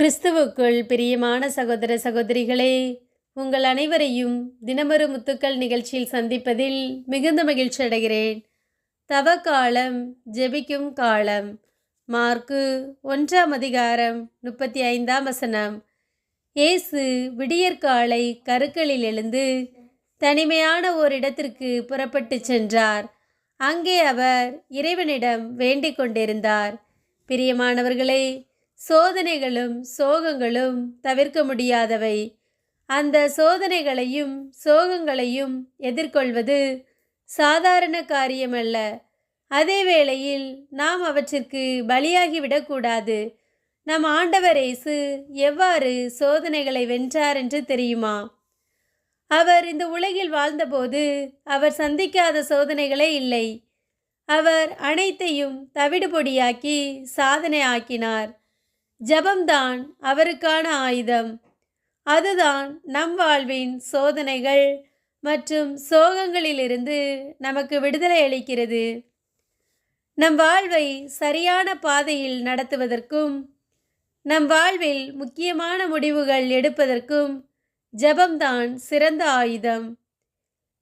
கிறிஸ்துவுக்குள் பிரியமான சகோதர சகோதரிகளே உங்கள் அனைவரையும் தினமொரு முத்துக்கள் நிகழ்ச்சியில் சந்திப்பதில் மிகுந்த மகிழ்ச்சி அடைகிறேன். தவ காலம் ஜெபிக்கும் காலம். மார்க்கு ஒன்றாம் அதிகாரம் முப்பத்தி ஐந்தாம் வசனம். இயேசு விடியற்காலை கருக்களில் எழுந்து தனிமையான ஓரிடத்திற்கு புறப்பட்டுச் சென்றார். அங்கே அவர் இறைவனிடம் வேண்டிக் கொண்டிருந்தார். பிரியமானவர்களே சோதனைகளும் சோகங்களும் தவிர்க்க முடியாதவை. அந்த சோதனைகளையும் சோகங்களையும் எதிர்கொள்வது சாதாரண காரியமல்ல. அதே வேளையில் நாம் அவற்றிற்கு பலியாகிவிடக்கூடாது நம் ஆண்டவர் இயேசு எவ்வாறு சோதனைகளை வென்றார் என்று தெரியுமா? அவர் இந்த உலகில் வாழ்ந்தபோது அவர் சந்திக்காத சோதனைகளே இல்லை. அவர் அனைத்தையும் தவிடுபொடியாக்கி சாதனை ஆக்கினார். ஜபம்தான் அவருக்கான ஆயுதம். அதுதான் நம் வாழ்வின் சோதனைகள் மற்றும் சோகங்களிலிருந்து நமக்கு விடுதலை அளிக்கிறது. நம் வாழ்வை சரியான பாதையில் நடத்துவதற்கும் நம் வாழ்வில் முக்கியமான முடிவுகள் எடுப்பதற்கும் ஜபம்தான் சிறந்த ஆயுதம்.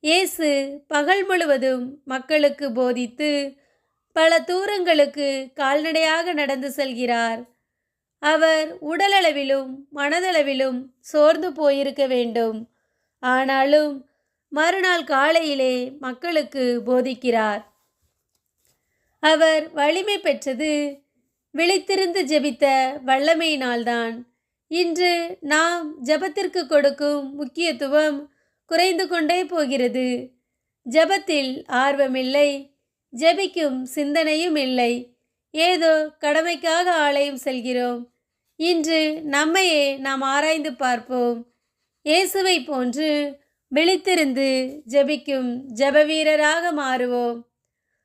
இயேசு பகல் முழுவதும் மக்களுக்கு போதித்து பல தூரங்களுக்கு கால்நடையாக நடந்து செல்கிறார். அவர் உடலளவிலும் மனதளவிலும் சோர்ந்து போயிருக்க வேண்டும். ஆனாலும் மறுநாள் காலையிலே மக்களுக்கு போதிக்கிறார். அவர் வலிமை பெற்றது விழித்திருந்து ஜெபித்த வல்லமையினால்தான் இன்று நாம் ஜபத்திற்கு கொடுக்கும் முக்கியத்துவம் குறைந்து கொண்டே போகிறது. ஜபத்தில் ஆர்வமில்லை ஜெபிக்கும் சிந்தனையும் இல்லை. ஏதோ கடமைக்காக ஆலயம் செல்கிறோம். இன்று நம்மையே நாம் ஆராய்ந்து பார்ப்போம். இயேசுவை போன்று விழித்திருந்து ஜெபிக்கும் ஜெபவீரராக மாறுவோம்.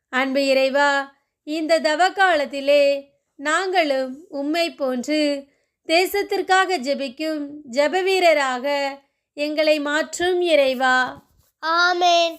அன்பு இறைவா இந்த தவ காலத்திலே நாங்களும் உம்மை போன்று தேசத்திற்காக ஜெபிக்கும் ஜெபவீரராக எங்களை மாற்றும் இறைவா. ஆமேன்.